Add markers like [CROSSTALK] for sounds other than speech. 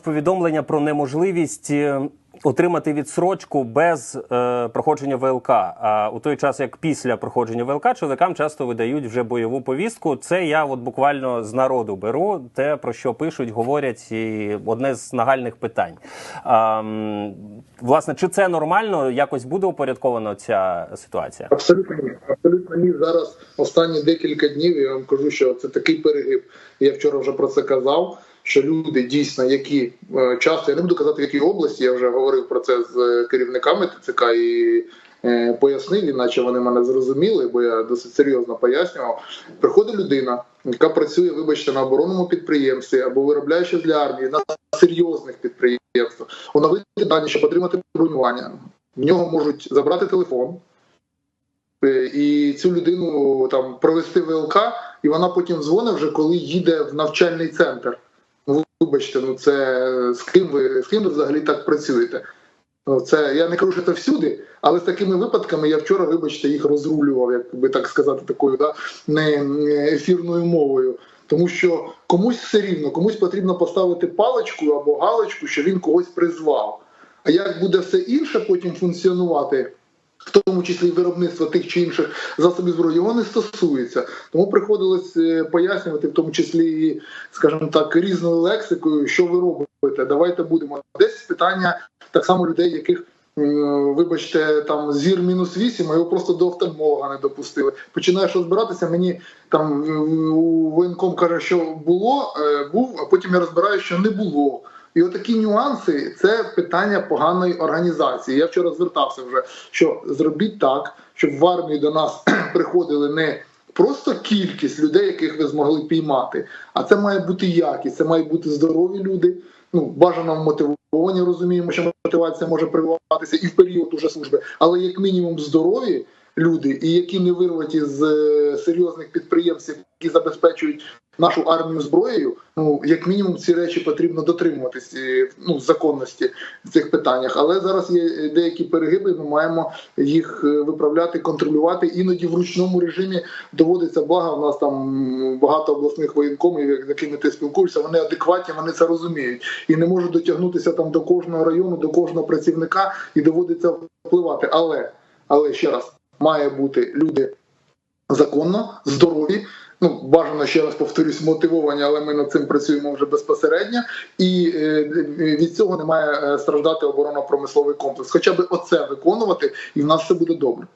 повідомлення про неможливість е, отримати відсрочку без е, проходження ВЛК. А у той час, як після проходження ВЛК, чоловікам часто видають вже бойову повістку. Це я от буквально з народу беру те, про що пишуть, говорять, і одне з нагальних питань. М, власне, чи це нормально? Якось буде упорядкована ця ситуація? Абсолютно ні. Абсолютно ні. Зараз останні декілька днів я вам кажу, що це такий перегиб. Я вчора вже про це казав. Що люди дійсно, які е, часто я не буду казати, в якій області я вже говорив про це з е, керівниками ТЦК і е, пояснив, іначе вони мене зрозуміли, бо я досить серйозно пояснював. Приходить людина, яка працює, вибачте, на оборонному підприємстві або виробляє щось для армії на серйозних підприємствах. Оновити дані, щоб отримати бронювання. В нього можуть забрати телефон. І цю людину там провести ВЛК, і вона потім дзвонить вже коли їде в навчальний центр. Вибачте, ну це з ким ви з ким ви взагалі так працюєте? Ну, це я не кажу, це всюди, але з такими випадками я вчора, вибачте, їх розрулював, як би так сказати, такою да, не ефірною мовою. Тому що комусь все рівно, комусь потрібно поставити паличку або галочку, що він когось призвав. А як буде все інше потім функціонувати? В тому числі і виробництво тих чи інших засобів зброї, його не стосується. Тому приходилось е, пояснювати, в тому числі і, скажімо так, різною лексикою, що ви робите. Давайте будемо. Десь питання так само людей, яких. Вибачте, там зір мінус 8, а його просто до офтальмолога не допустили. Починаєш розбиратися. Мені там у воєнком каже, що було, е, був, а потім я розбираю, що не було. І отакі нюанси це питання поганої організації. Я вчора звертався вже, що зробіть так, щоб в армію до нас [CLEARS THROAT] приходили не просто кількість людей, яких ви змогли піймати, а це має бути якість, це мають бути здорові люди. Ну бажано мотивовані, розуміємо, що мотивація може прививатися і в період уже служби, але як мінімум здорові люди, і які не вирваті з е, серйозних підприємств, які забезпечують нашу армію зброєю. Ну як мінімум, ці речі потрібно дотримуватись е, ну законності в цих питаннях. Але зараз є деякі перегиби. Ми маємо їх е, виправляти, контролювати. Іноді в ручному режимі доводиться благо. У нас там багато обласних воєнкомів, з якими ти спілкуєшся. Вони адекватні, вони це розуміють і не можуть дотягнутися там до кожного району, до кожного працівника, і доводиться впливати. Але але ще раз має бути люди законно, здорові. Ну, бажано ще раз повторюсь, мотивовані, але ми над цим працюємо вже безпосередньо, і е, від цього не має е, страждати оборонно-промисловий комплекс. Хоча б оце виконувати, і в нас все буде добре.